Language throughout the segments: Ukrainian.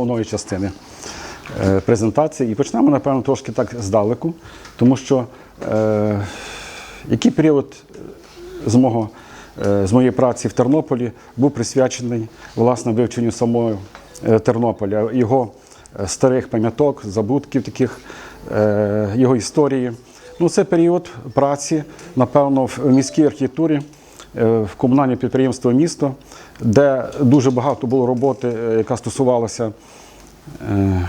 головної частини е, презентації. І почнемо, напевно, трошки так здалеку, тому що е, який період з, мого, е, з моєї праці в Тернополі був присвячений власне вивченню самого е, Тернополя, його е, старих пам'яток, забутків таких, е, його історії. Ну, це період праці, напевно, в міській архітектурі, е, в комунальне підприємство місто, де дуже багато було роботи, е, яка стосувалася е,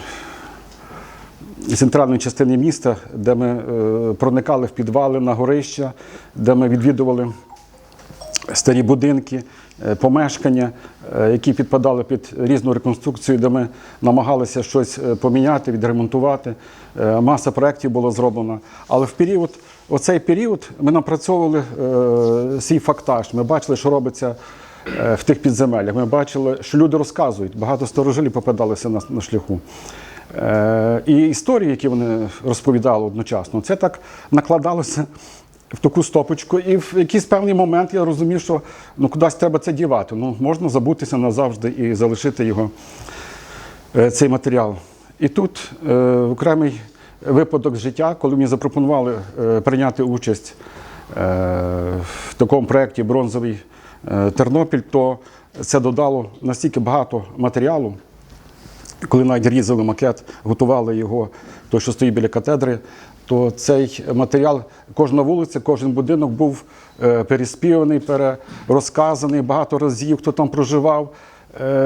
центральної частини міста, де ми е, проникали в підвали на горища, де ми відвідували старі будинки, е, помешкання, е, які підпадали під різну реконструкцію, де ми намагалися щось е, поміняти, відремонтувати. Е, Маса проєктів було зроблено. Але в період, оцей період ми напрацьовували е, свій фактаж. Ми бачили, що робиться е, в тих підземеллях. Ми бачили, що люди розказують. Багато старожилів попадалися на, на шляху. Е, І історії, які вони розповідали одночасно, це так накладалося в таку стопочку. І в якийсь певний момент я розумів, що ну, кудись треба це дівати. Ну, можна забутися назавжди і залишити його, е, цей матеріал. І тут е, окремий випадок життя, коли мені запропонували е, прийняти участь е, в такому проєкті Бронзовий е, Тернопіль, то це додало настільки багато матеріалу, коли навіть різали макет, готували його, той, що стоїть біля катедри, то цей матеріал, кожна вулиця, кожен будинок був переспіваний, перерозказаний багато разів, хто там проживав,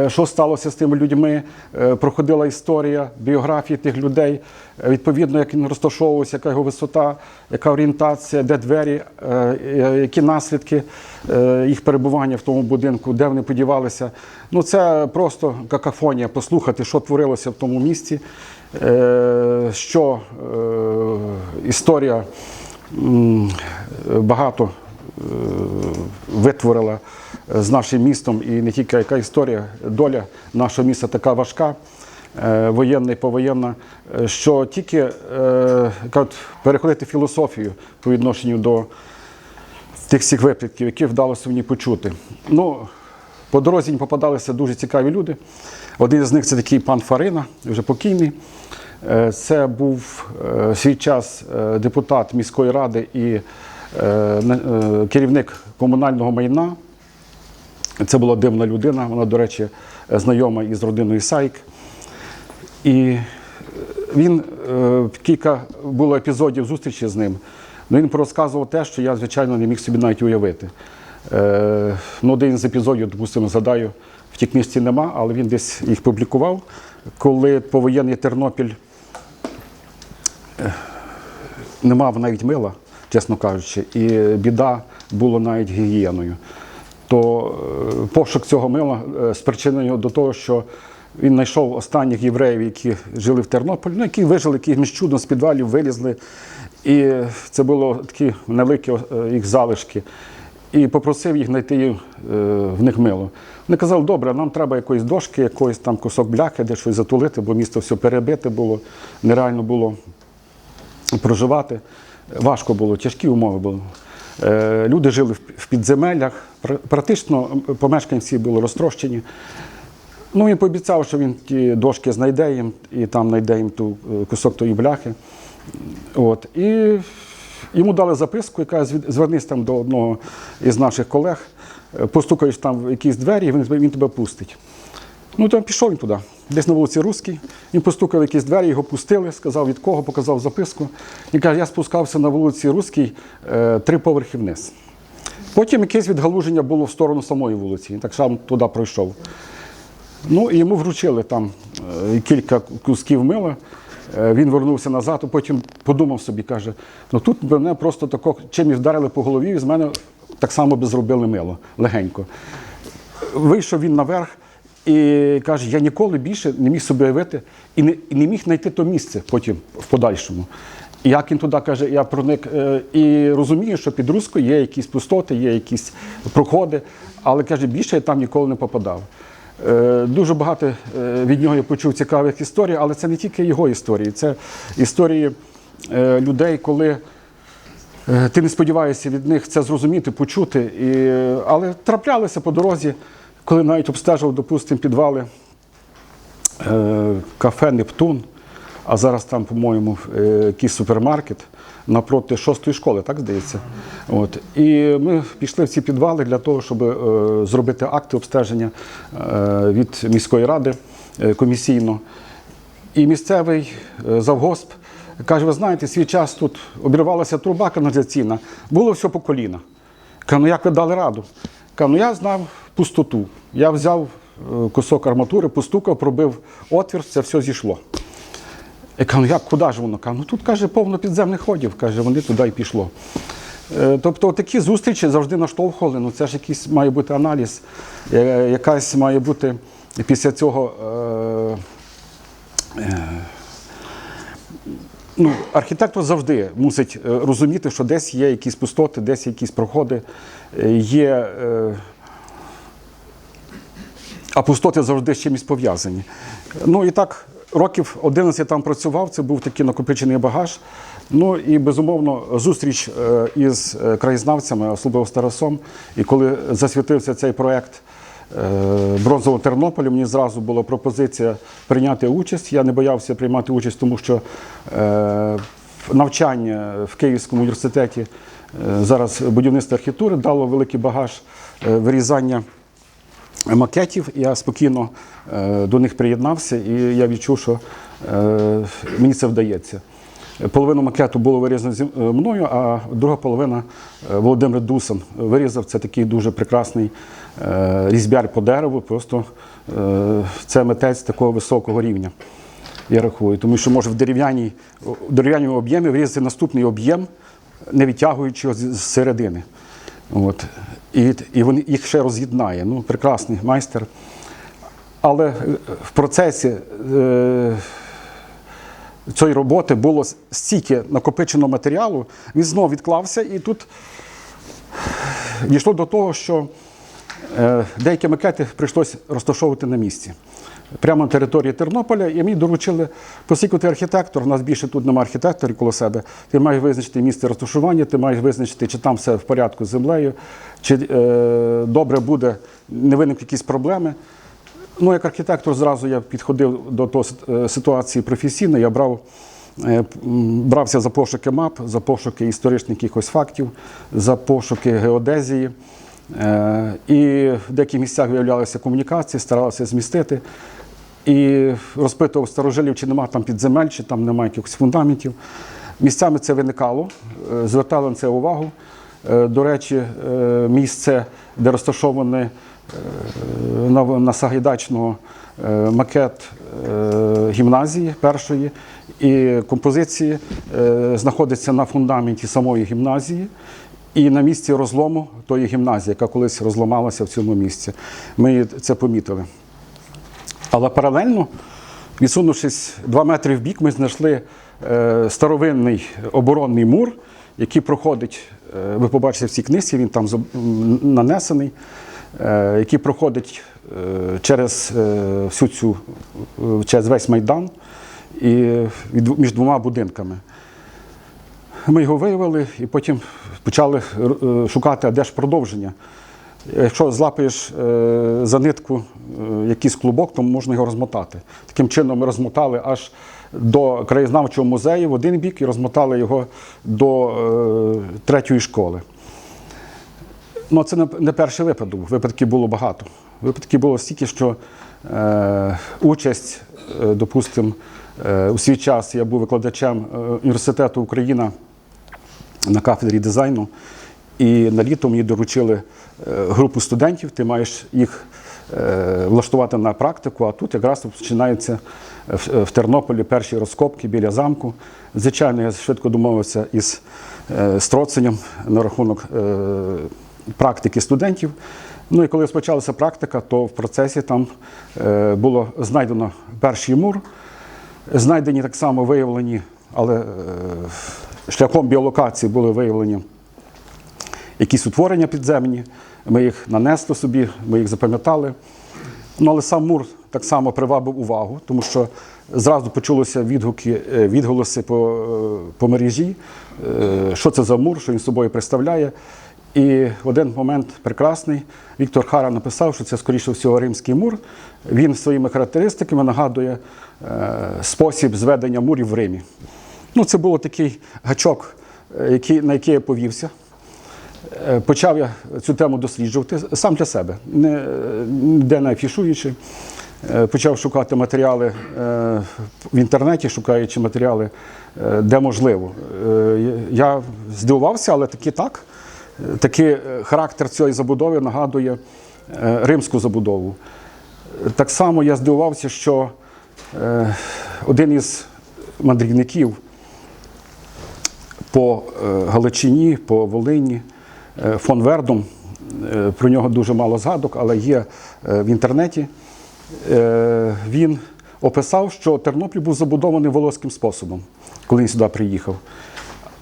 що сталося з тими людьми, е, проходила історія, біографії тих людей, е, відповідно, як він розташовувався, яка його висота, яка орієнтація, де двері, е, е, які наслідки е, їх перебування в тому будинку, де вони подівалися. Ну, це просто какафонія, послухати, що творилося в тому місці, е, що е, історія багато е, витворила з нашим містом, і не тільки яка історія, доля нашого міста така важка, е, воєнна і повоєнна, е, що тільки е, переходити філософію по відношенню до тих всіх випадків, які вдалося мені почути. Ну, по дорозі попадалися дуже цікаві люди. Один з них це такий пан Фарина, вже покійний. Е, Це був е, свій час е, депутат міської ради і е, е, керівник комунального майна. Це була дивна людина, вона, до речі, знайома із родиною Сайк. І він е, кілька було епізодів зустрічі з ним. Ну, він порозказував те, що я, звичайно, не міг собі навіть уявити. Е, ну, один з епізодів, допустимо, згадаю, в тій книжці нема, але він десь їх публікував, коли повоєнний Тернопіль е, не мав навіть мила, чесно кажучи, і біда була навіть гігієною. То е, пошук цього мила е, спричинив до того, що він знайшов останніх євреїв, які жили в Тернополі, ну, які вижили якимось чудом з підвалів, вилізли. І це було такі невеликі е, їх залишки. І попросив їх знайти в них мило. Вони казали, добре, нам треба якоїсь дошки, якоїсь там кусок бляхи, де щось затулити, бо місто все перебите було, нереально було проживати. Важко було, тяжкі умови були. Е, Люди жили в- підземеллях, практично помешкання всі були розтрощені. Ну, він пообіцяв, що він ті дошки знайде їм і там знайде їм ту е, кусок тої бляхи. От. І йому дали записку, яка звернись там до одного із наших колег, е, постукаєш там в якісь двері, і він тебе пустить. Ну, то пішов він туди, десь на вулиці Руській. Він постукав якісь двері, його пустили, сказав від кого, показав записку. Він каже, я спускався на вулиці Руській е, три поверхи вниз. Потім якесь відгалуження було в сторону самої вулиці. Він так само туди пройшов. Ну і йому вручили там е, кілька кусків мила. Е, Він вернувся назад, а потім подумав собі, каже: ну тут мене просто тако чим і вдарили по голові, і з мене так само би зробили мило легенько. Вийшов він наверх і каже: я ніколи більше не міг собі уявити і не, і не міг знайти то місце потім в подальшому. І як він туди каже, я проник е, і розумію, що під Руською є якісь пустоти, є якісь проходи, але каже, більше я там ніколи не попадав. Е, Дуже багато е, від нього я почув цікавих історій, але це не тільки його історії, це історії людей, коли ти не сподіваєшся від них це зрозуміти, почути. І, але траплялися по дорозі, коли навіть обстежував, допустимо, підвали е, кафе Нептун, а зараз там, по-моєму, е, якийсь супермаркет напроти шостої школи, так здається. От. І ми пішли в ці підвали для того, щоб е, зробити акти обстеження е, від міської ради е, комісійно. І місцевий е, завгосп каже: ви знаєте, свій час тут обірвалася труба каналізаційна, було все по коліна. Кажу, ну як ви дали раду? Кажу, ну я знав пустоту. Я взяв е, кусок арматури, постукав, пробив отвір, це все зійшло. Я кажу, ну як, куди ж воно? Кажу, ну тут каже, повно підземних ходів. Каже, вони туди і пішло. Е, Тобто такі зустрічі завжди наштовхували. Ну це ж якийсь має бути аналіз, е, якась має бути після цього. е, Ну, архітектор завжди мусить е, розуміти, що десь є якісь пустоти, десь якісь проходи, е, є. е, А пустоти завжди з чимось пов'язані. Ну і так, років 11 там працював, це був такий накопичений багаж. Ну і безумовно зустріч е, із краєзнавцями, особливо з Тарасом. І коли засвітився цей проект Бронзового Тернополя, мені зразу була пропозиція прийняти участь. Я не боявся приймати участь, тому що е, навчання в Київському університеті е, зараз будівництво архітектури дало великий багаж е, вирізання макетів. Я спокійно е, до них приєднався, і я відчув, що е, мені це вдається. Половину макету було вирізано зі е, мною, а друга половина е, Володимир Дусан вирізав. Це такий дуже прекрасний е, різьбяр по дереву. Просто це митець такого високого рівня. Я рахую, тому що може в дерев'яній дерев'яному об'ємі вирізати наступний об'єм, не відтягуючи його з середини. От. І, і він їх ще роз'єднає. Ну, прекрасний майстер. Але в процесі е, цієї роботи було стільки накопичено матеріалу, він знову відклався, і тут дійшло до того, що е, деякі макети прийшлося розташовувати на місці. Прямо на території Тернополя, і мені доручили, оскільки ти архітектор, у нас більше тут немає архітекторів коло себе, ти маєш визначити місце розташування, ти маєш визначити, чи там все в порядку з землею, чи е, добре буде, не виникнуть якісь проблеми. Ну, як архітектор, зразу я підходив до того е, ситуації професійно, я брав, е, брався за пошуки мап, за пошуки історичних якихось фактів, за пошуки геодезії. Е, І в деяких місцях виявлялися комунікації, старалися змістити. І розпитував старожилів, чи нема там підземель, чи там немає якихось фундаментів. Місцями це виникало, звертали на це увагу. До речі, місце, де розташоване на, на Сагайдачного е, макет е, гімназії першої, і композиції е, знаходиться на фундаменті самої гімназії. І на місці розлому тої гімназії, яка колись розламалася в цьому місці. Ми це помітили. Але паралельно, відсунувшись два метри в бік, ми знайшли е, старовинний оборонний мур, який проходить, е, ви побачите в цій книзі, він там нанесений, е, який проходить е, через е, всю цю, е, через весь майдан і між двома будинками. Ми його виявили і потім почали е, шукати, а де ж продовження. Якщо злапаєш е, за нитку е, якийсь клубок, то можна його розмотати. Таким чином ми розмотали аж до краєзнавчого музею в один бік і розмотали його до е, третьої школи. Ну, це не, перший випадок. Випадків було багато. Випадків було стільки, що е, участь, е, допустимо, е, у свій час я був викладачем е, університету Україна на кафедрі дизайну. І на літо мені доручили е, групу студентів, ти маєш їх е, влаштувати на практику, а тут якраз починаються в, в Тернополі перші розкопки біля замку. Звичайно, я швидко домовився із е, Строценем на рахунок е, практики студентів. Ну і коли розпочалася практика, то в процесі там е, було знайдено перший мур, знайдені так само виявлені, але е, шляхом біолокації були виявлені якісь утворення підземні. Ми їх нанесли собі, ми їх запам'ятали. Ну, але сам мур так само привабив увагу, тому що зразу почулися відгуки, е, відголоси по, по мережі, що це за мур, що він собою представляє. І в один момент прекрасний Віктор Хара написав, що це, скоріше всього, римський мур. Він своїми характеристиками нагадує е, спосіб зведення мурів в Римі. Ну, це був такий гачок, е, який, на який я повівся. Е, Почав я цю тему досліджувати сам для себе, ніде не афішуючи. Почав шукати матеріали в інтернеті, шукаючи матеріали, де можливо. Я здивувався, але таки так. Такий е, характер цієї забудови нагадує е, римську забудову. Так само я здивувався, що е, один із мандрівників по Галичині, по Волині, фон Вердом. Е, Про нього дуже мало згадок, але є в інтернеті. Він описав, що Тернопіль був забудований волоським способом, коли він сюди приїхав.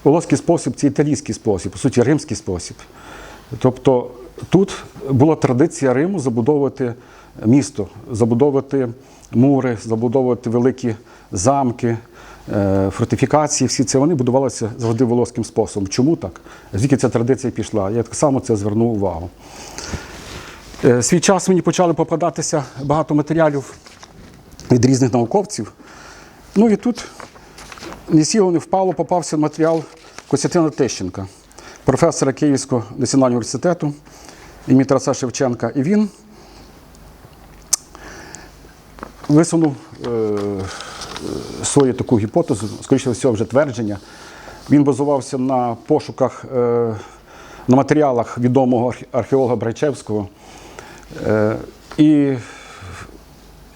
Волоський спосіб це італійський спосіб, по суті, римський спосіб. Тобто тут була традиція Риму забудовувати місто, забудовувати мури, забудовувати великі замки, е, фортифікації. Всі це вони будувалися завжди волоським способом. Чому так? Звідки ця традиція пішла? Я так само це звернув увагу. Е, Свій час мені почали попадатися багато матеріалів від різних науковців. Ну і тут ні сіло, не впало, попався матеріал Костянтина Тищенка, професора Київського національного університету імені Тараса Шевченка. І він висунув е, свою таку гіпотезу, скоріше всього, вже твердження. Він базувався на пошуках, е, на матеріалах відомого археолога Брайчевського. Е, і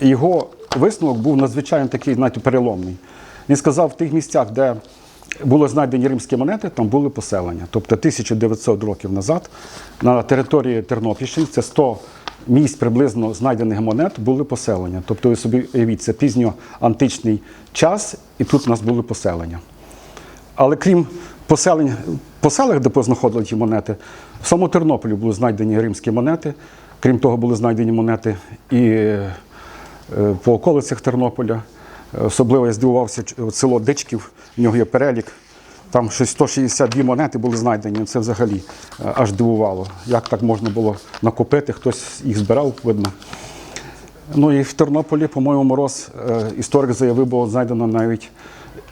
його висновок був надзвичайно такий, знаєте, переломний. Він сказав, в тих місцях, де були знайдені римські монети, там були поселення. Тобто 1900 років назад на території Тернопільщини, це 100 місць приблизно знайдених монет, були поселення. Тобто, ви собі уявіть, це пізньоантичний час, і тут у нас були поселення. Але крім поселень, по селах, де познаходили ті монети, в самому Тернополі були знайдені римські монети. Крім того, були знайдені монети і е, по околицях Тернополя. Особливо я здивувався село Дичків, в нього є перелік. Там 162 монети були знайдені. Це взагалі е, аж дивувало. Як так можна було накопити, хтось їх збирав, видно. Ну і в Тернополі, по-моєму, мороз е, історик заявив, було знайдено навіть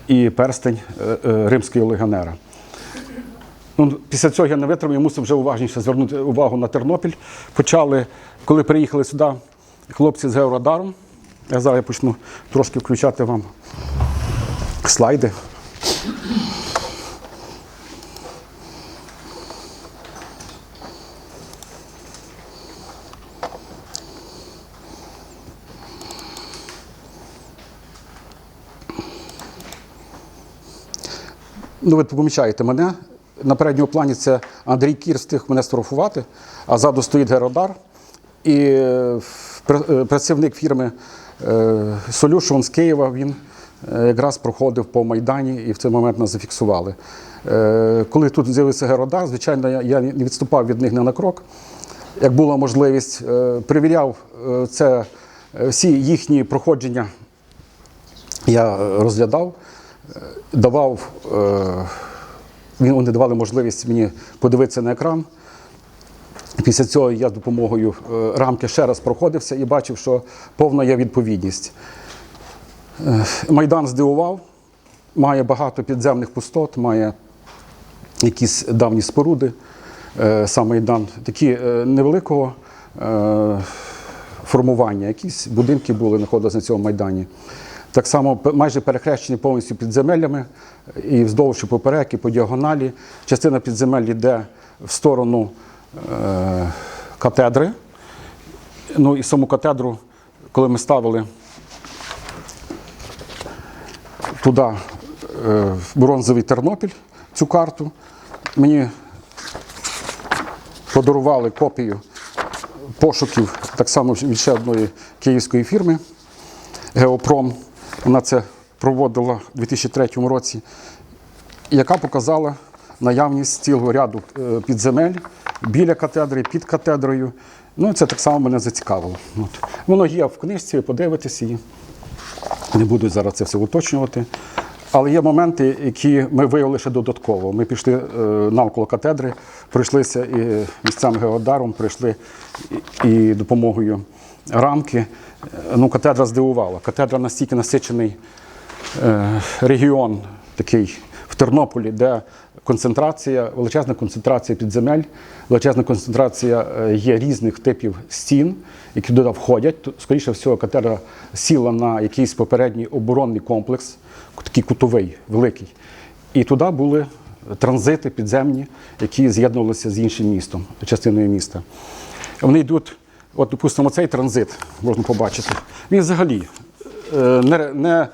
і перстень е, римського легіонера. Ну, після цього я не витримав, я мусив вже уважніше звернути увагу на Тернопіль. Почали, коли приїхали сюди хлопці з георадаром. Я зараз я почну трошки включати вам слайди. Ну, ви помічаєте мене. На передньому плані це Андрій Кір встиг мене сфотографувати, а ззаду стоїть Геродар. І е, е, працівник фірми е, Solution з Києва він е, якраз проходив по Майдані і в цей момент нас зафіксували. Е, Коли тут з'явився Геродар, звичайно, я- не відступав від них не на крок. Як була можливість, перевіряв це всі їхні проходження я розглядав, давав, вони давали можливість мені подивитися на екран. Після цього я з допомогою е, рамки ще раз проходився і бачив, що повна є відповідність. Е, Майдан здивував, має багато підземних пустот, має якісь давні споруди. Е, Сам Майдан такі невеликого формування, якісь будинки були, знаходилися на цьому майдані. Так само майже перехрещені повністю підземеллями і вздовж і поперек, і по діагоналі. Частина підземель йде в сторону катедри. Ну і саму катедру, коли ми ставили туди е, бронзовий Тернопіль цю карту, мені подарували копію пошуків так само від ще одної київської фірми Геопром. Вона це проводила у 2003 році, яка показала наявність цілого ряду е, підземель біля катедри, під катедрою. Ну, це так само мене зацікавило. От. Воно є в книжці, ви подивитесь її. Не буду зараз це все уточнювати. Але є моменти, які ми виявили ще додатково. Ми пішли е, навколо катедри, пройшлися і місцям геодаром, прийшли і, допомогою рамки. Ну, катедра здивувала. Катедра настільки насичений е, регіон такий в Тернополі, де концентрація, величезна концентрація підземель, величезна концентрація е, є різних типів стін, які туди входять. Скоріше всього, катедра сіла на якийсь попередній оборонний комплекс, такий кутовий, великий. І туди були транзити підземні, які з'єднувалися з іншим містом, частиною міста. Вони йдуть, от, допустимо, цей транзит можна побачити. Він взагалі е, не, не,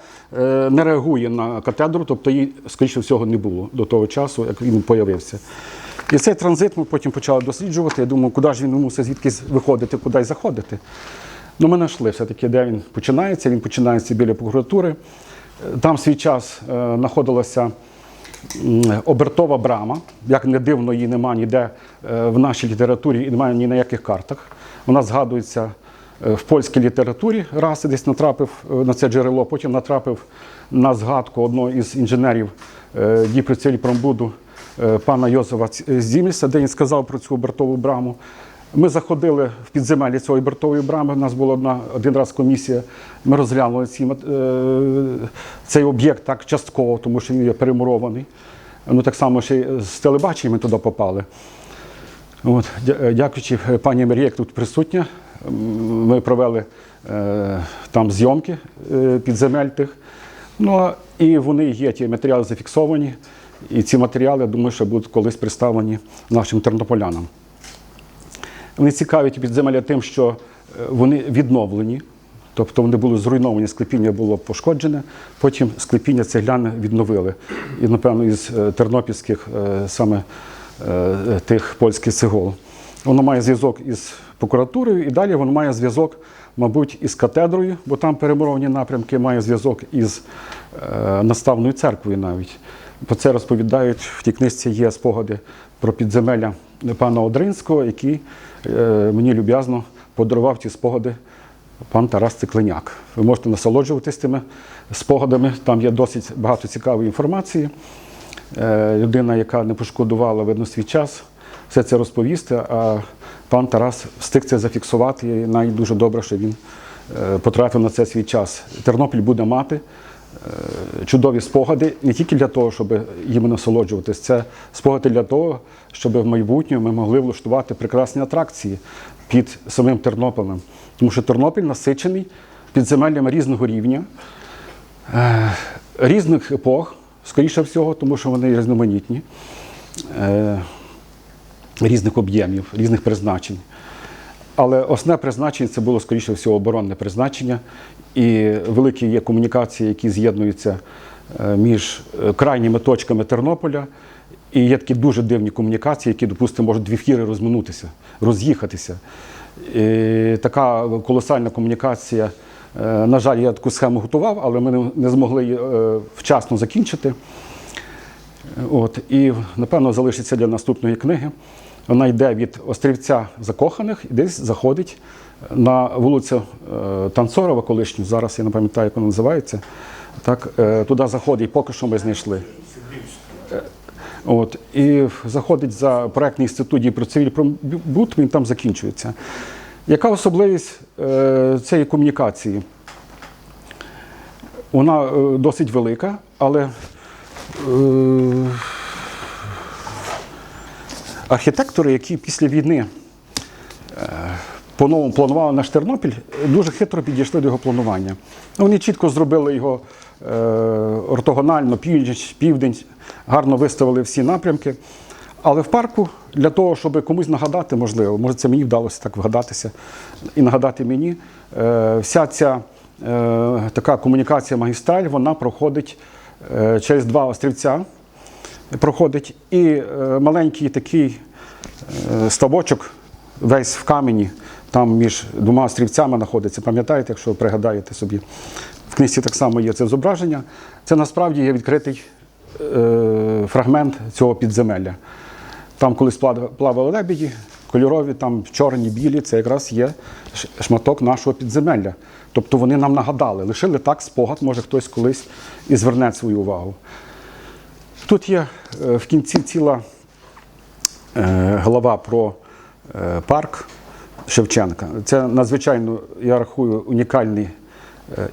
не реагує на катедру, тобто її, скоріше всього, не було до того часу, як він появився. І цей транзит ми потім почали досліджувати. Я думаю, куди ж він мусить звідкись виходити, куди й заходити. Ну, ми знайшли все-таки, де він починається. Він починається біля прокуратури. Е, Там свій час е, знаходилася обертова брама. Як не дивно, її немає ніде е, в нашій літературі і немає ні на яких картах. Вона згадується е, в польській літературі. Раз десь натрапив е, на це джерело, потім натрапив на згадку одного із інженерів е, Дніпроцілі-Промбуду е, пана Йозефа Зімельса, де він сказав про цю обертову браму. Ми заходили в підземелі цієї бортової брами. У нас була одна один раз комісія. Ми розглянули ці, е, цей об'єкт так частково, тому що він є перемурований. Ну так само ще й з телебачення ми туди попали. От, е, дякуючи е, пані Марії, як тут присутня, ми провели е, там зйомки е, підземель тих. Ну і вони є, ті матеріали зафіксовані. І ці матеріали, я думаю, що будуть колись представлені нашим тернополянам. Вони цікаві підземелля тим, що е, вони відновлені, тобто вони були зруйновані, склепіння було пошкоджене, потім склепіння цегляне відновили. І, напевно, із тернопільських саме тих польських цегол. Воно має зв'язок із прокуратурою, і далі воно має зв'язок, мабуть, із катедрою, бо там перемуровані напрямки, має зв'язок із е, наставною церквою навіть. Про це розповідають в тій книжці є спогади про підземелля пана Одринського, який е, мені люб'язно подарував ті спогади пан Тарас Цикленяк. Ви можете насолоджуватись тими спогадами. Там є досить багато цікавої інформації. Е, людина, яка не пошкодувала видно свій час, все це розповісти. А пан Тарас встиг це зафіксувати. І навіть дуже добре, що він е, потратив на це свій час. Тернопіль буде мати е, чудові спогади не тільки для того, щоб їм насолоджуватись, це спогади для того, щоб в майбутньому ми могли влаштувати прекрасні атракції під самим Тернополем. Тому що Тернопіль насичений підземеллями різного рівня, е, різних епох, скоріше всього, тому що вони різноманітні, різних об'ємів, різних призначень. Але основне призначення це було, скоріше всього, оборонне призначення. І великі є комунікації, які з'єднуються е, між е, крайніми точками Тернополя. І є такі дуже дивні комунікації, які, допустимо, можуть дві фіри розминутися, роз'їхатися. І така колосальна комунікація. е, На жаль, я таку схему готував, але ми не- змогли її вчасно закінчити. От, і, напевно, залишиться для наступної книги. Вона йде від острівця закоханих і десь заходить на вулицю е, Танцорова, колишню, зараз я не пам'ятаю, як вона називається. Так, е, туди заходить, поки що ми знайшли. От, і заходить за проектний інститут дій про цивіль пробут, він там закінчується. Яка особливість е, цієї комунікації? Вона е, досить велика, але е, архітектори, які після війни е, по-новому планували наш Тернопіль, дуже хитро підійшли до його планування. Вони чітко зробили його е, ортогонально, північ, південь, гарно виставили всі напрямки. Але в парку для того, щоб комусь нагадати, можливо, може це мені вдалося так вгадатися і нагадати мені, е, вся ця така комунікація магістраль, вона проходить через два острівця. Проходить і е, маленький такий е, ставочок, весь в камені, там між двома острівцями знаходиться. Пам'ятаєте, якщо пригадаєте собі, в книжці так само є це зображення. Це насправді є відкритий е, фрагмент цього підземелля. Там колись плавали лебеді, кольорові, там чорні, білі, це якраз є шматок нашого підземелля. Тобто вони нам нагадали, лишили так спогад, може хтось колись і зверне свою увагу. Тут є е, в кінці ціла е, глава про е, парк Шевченка. Це надзвичайно, я рахую, унікальний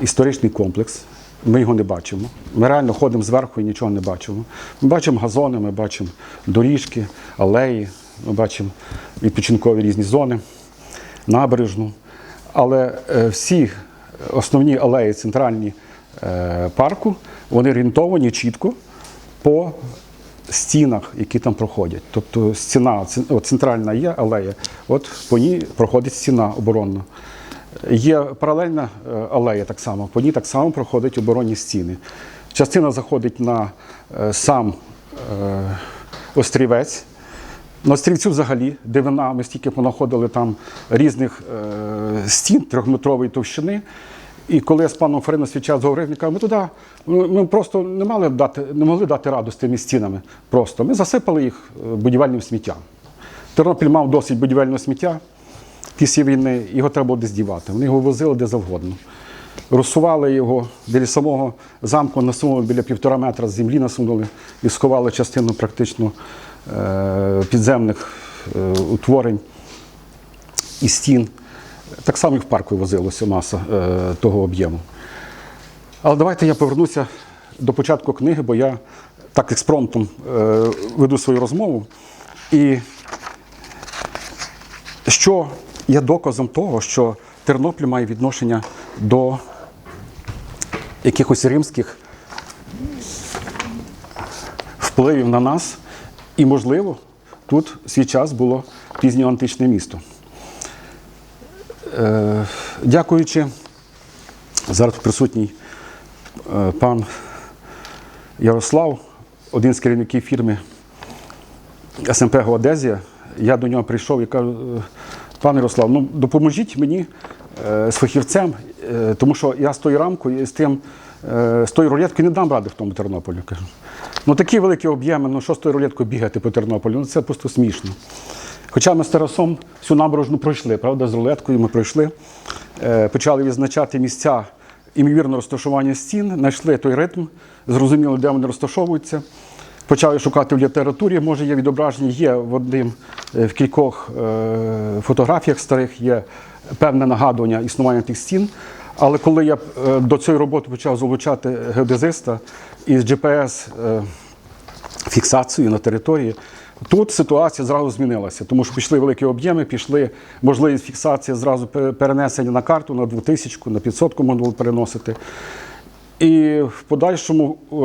історичний комплекс. Ми його не бачимо. Ми реально ходимо зверху і нічого не бачимо. Ми бачимо газони, ми бачимо доріжки, алеї, ми бачимо відпочинкові різні зони, набережну. Але всі основні алеї центральні парку, вони орієнтовані чітко по стінах, які там проходять. Тобто стіна, от центральна є алея, от по ній проходить стіна оборонна. Є паралельна е, алея так само, по ній так само проходять оборонні стіни. Частина заходить на е, сам е, острівець. На острівцю взагалі дивина, ми стільки понаходили там різних стін трьохметрової товщини. І коли я з паном Фарином свій час говорив, він каже, ми туди ми просто не, мали дати, не могли дати раду з тими стінами. Просто ми засипали їх е, будівельним сміттям. Тернопіль мав досить будівельного сміття після війни, його треба було десь дівати. Вони його возили де завгодно. Розсували його біля самого замку, насунули біля півтора метра з землі насунули і сховали частину практично е, підземних е, утворень і стін. Так само і в парку возилося маса е, того об'єму. Але давайте я повернуся до початку книги, бо я так експромтом е, веду свою розмову. І що є доказом того, що Тернопіль має відношення до якихось римських впливів на нас, і, можливо, тут свій час було пізньоантичне місто. Дякуючи, зараз присутній е, пан Ярослав, один з керівників фірми СМП Геодезія, я до нього прийшов і кажу, «Е, пане Ярослав, ну допоможіть мені е, з фахівцем, тому що я з тою рамкою з тим, з тою рулеткою не дам ради в тому Тернополі. Кажу. Ну такі великі об'єми, ну що з тою рулеткою бігати по Тернополю? Ну це просто смішно. Хоча ми з Тарасом всю набережну пройшли, правда, з рулеткою ми пройшли, е, почали відзначати місця імовірно розташування стін, знайшли той ритм, зрозуміли, де вони розташовуються. Почали шукати в літературі, може є відображення, є в одним е, в кількох е, фотографіях старих є певне нагадування існування тих стін. Але коли я до цієї роботи почав залучати геодезиста із GPS фіксацію на території. Тут ситуація зразу змінилася, тому що пішли великі об'єми, пішли можливість фіксації зразу перенесення на карту на 2000, на 500 можна було переносити. І в подальшому е,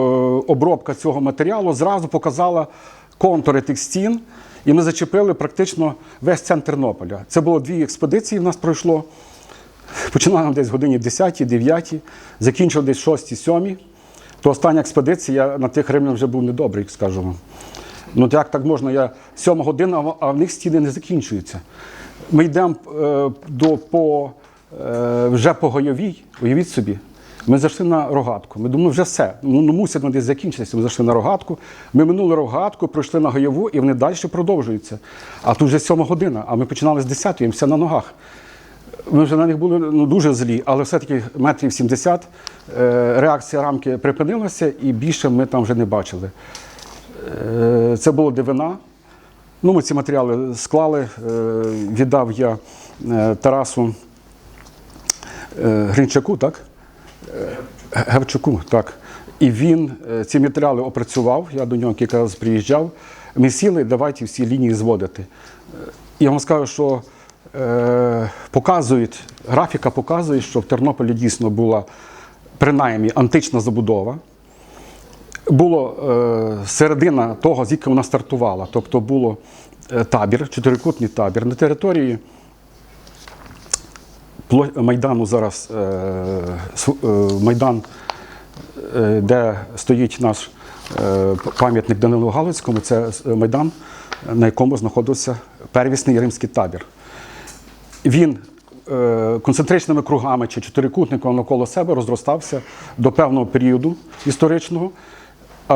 обробка цього матеріалу зразу показала контури тих стін, і ми зачепили практично весь центр Тернополя. Це було дві експедиції в нас пройшло. Починали десь годині 10 9 закінчили десь 6 7 То остання експедиція я на тих римлян вже був недобрий, скажу вам. Ну як так можна? Я 7 година, а в- них стіни не закінчуються. Ми йдемо е, до, по, е, вже по Гойовій, уявіть собі. Ми зайшли на рогатку. Ми думали, вже все. Ну, ну мусить десь закінчитися. Ми зайшли на рогатку. Ми минули рогатку, пройшли на Гойову, і вони далі продовжуються. А тут вже 7 година, а ми починали з 10 і все на ногах. Ми вже на них були ну, дуже злі, але все-таки метрів 70 е, реакція рамки припинилася, і більше ми там вже не бачили. Е, Це було дивина. Ну, ми ці матеріали склали, е, віддав я е, Тарасу Гринчаку, так? Гевчуку, так. І він ці матеріали опрацював, я до нього кілька разів приїжджав. Ми сіли, давайте всі лінії зводити. Я вам скажу, що показують, графіка показує, що в Тернополі дійсно була принаймні антична забудова. Було е, середина того, звідки вона стартувала. Тобто було е, табір, чотирикутний табір на території Майдану зараз е, Майдан, де стоїть наш пам'ятник Данилу Галицькому, це Майдан, на якому знаходився первісний римський табір. Він концентричними кругами чи чотирикутником навколо себе розростався до певного періоду історичного,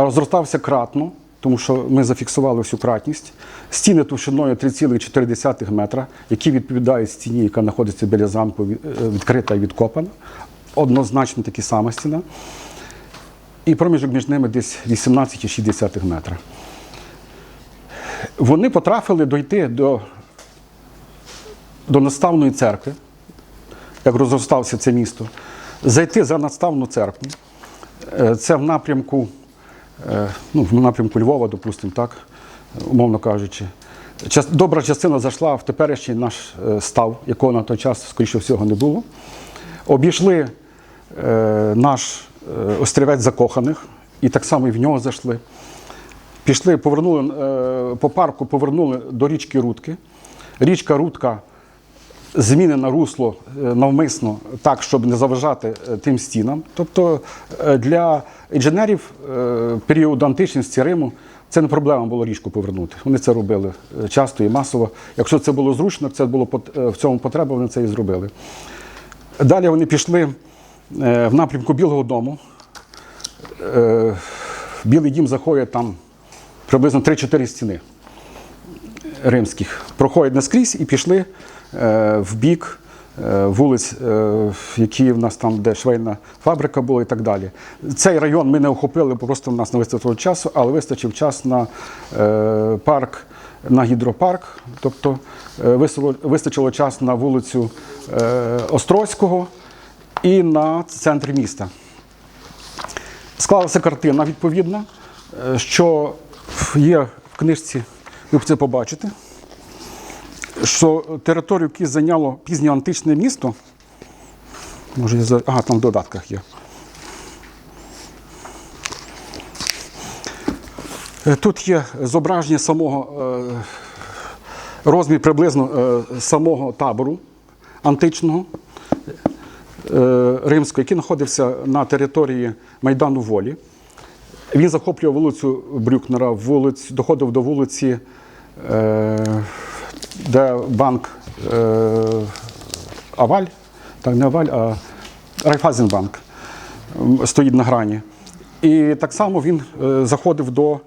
розростався кратно, тому що ми зафіксували всю кратність. Стіни товщиною 3,4 метра, які відповідають стіні, яка знаходиться біля замку, е, відкрита і відкопана. Однозначно такі сама стіна. І проміжок між ними десь 18,6 метра. Вони потрапили дойти до, до наставної церкви, як розростався це місто, зайти за наставну церкву. Е, Це в напрямку, ну, в напрямку Львова, допустимо, так, умовно кажучи. Добра частина зайшла в теперішній наш е, став, якого на той час, скоріше всього, не було. Обійшли е, наш е, острівець закоханих, і так само і в нього зайшли. Пішли, повернули е, по парку, повернули до річки Рудки. Річка Рудка змінена русло е, навмисно так, щоб не заважати е, тим стінам. Тобто е, для інженерів періоду античності Риму це не проблема було річку повернути. Вони це робили часто і масово. Якщо це було зручно, це було в цьому потреба, вони це і зробили. Далі вони пішли в напрямку Білого дому. Білий дім заходять там приблизно 3-4 стіни римських. Проходять наскрізь і пішли в бік е, вулиць, е, які в нас там, де швейна фабрика була і так далі. Цей район ми не охопили, бо просто в нас не вистачило часу, але вистачив час на е, парк, на гідропарк. Тобто е, вистачило час на вулицю е, Острозького і на центр міста. Склалася картина відповідна, е, що є в книжці, ви це побачите, що територію, яку зайняло пізньоантичне місто, може, я за... ага, там в додатках є. Е, Тут є зображення самого е, розмір приблизно е, самого табору античного римського, який знаходився на території Майдану Волі. Він захоплював вулицю Брюкнера, вулицю, доходив до вулиці, де банк е, Аваль, так не Аваль, а Райфазенбанк стоїть на грані. І так само він е, заходив до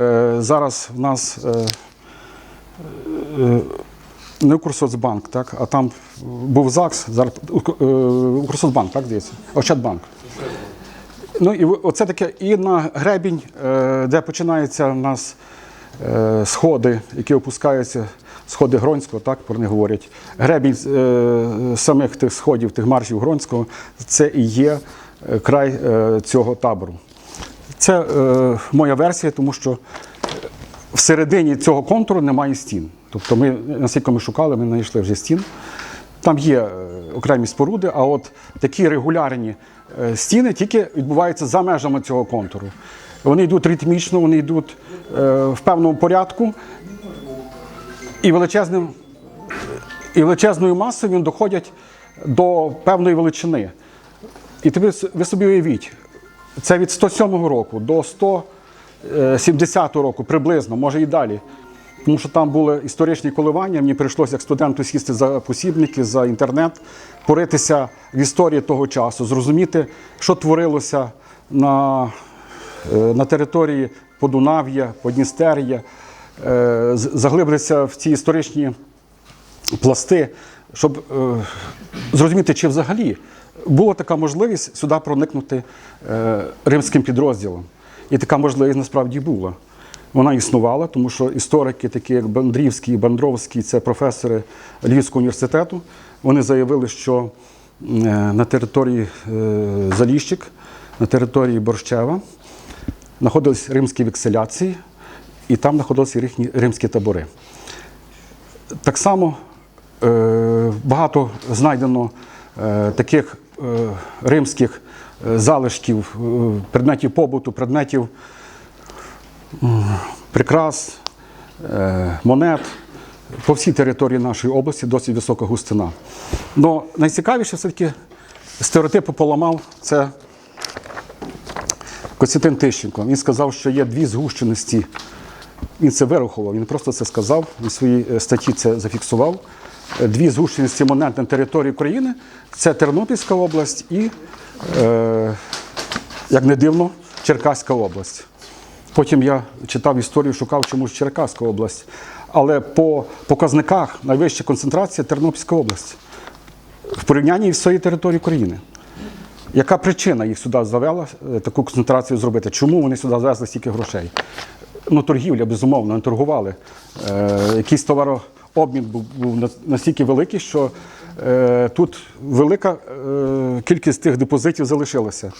е, зараз в нас. Е, е, не Укрсоцбанк, так, а там був ЗАГС, зараз е, Укрсоцбанк, так, здається, Ощадбанк. Ну і оце таке і на гребінь, е, де починаються у нас е, сходи, які опускаються, сходи Гронського, так про них говорять. Гребінь е, самих тих сходів, тих маршів Гронського, це і є е, край е, цього табору. Це е, моя версія, тому що всередині цього контуру немає стін. Тобто ми, наскільки ми шукали, ми знайшли вже стін. Там є е, окремі споруди, а от такі регулярні е, стіни тільки відбуваються за межами цього контуру. Вони йдуть ритмічно, вони йдуть в певному порядку і величезним і величезною масою він доходять до певної величини. І тобі, ви собі уявіть, це від 107 року до 170 року приблизно, може і далі. Тому що там були історичні коливання, мені прийшлося як студенту сісти за посібники, за інтернет, поритися в історії того часу, зрозуміти, що творилося на, е, на території Подунав'я, Подністер'я, заглибитися в ці історичні пласти, щоб е, зрозуміти, чи взагалі була така можливість сюди проникнути е, римським підрозділом. І така можливість насправді була. Вона існувала, тому що історики, такі як Бандрівський і Бандровський, це професори Львівського університету, вони заявили, що е, на території е, Заліщик, на території Борщева знаходились римські векселяції, і там знаходилися їхні римські табори. Так само е, багато знайдено е, таких е, римських залишків, предметів побуту, предметів прикрас, монет по всій території нашої області досить висока густина. Но найцікавіше все-таки стереотипи поламав це Костянтин Тищенко. Він сказав, що є дві згущеності він це вирахував, він просто це сказав, він своїй е, статті це зафіксував. Е, Дві згущеності монет на території України це Тернопільська область і, е, як не дивно, Черкаська область. Потім я читав історію, шукав чомусь Черкаська область. Але по показниках найвища концентрація Тернопільська область в порівнянні з всією територією України. Яка причина їх сюди завела е, таку концентрацію зробити? Чому вони сюди завезли стільки грошей? Ну, торгівля, безумовно, не торгували. Е, якийсь товарообмін був, був настільки великий, що е, тут велика е, кількість тих депозитів залишилася.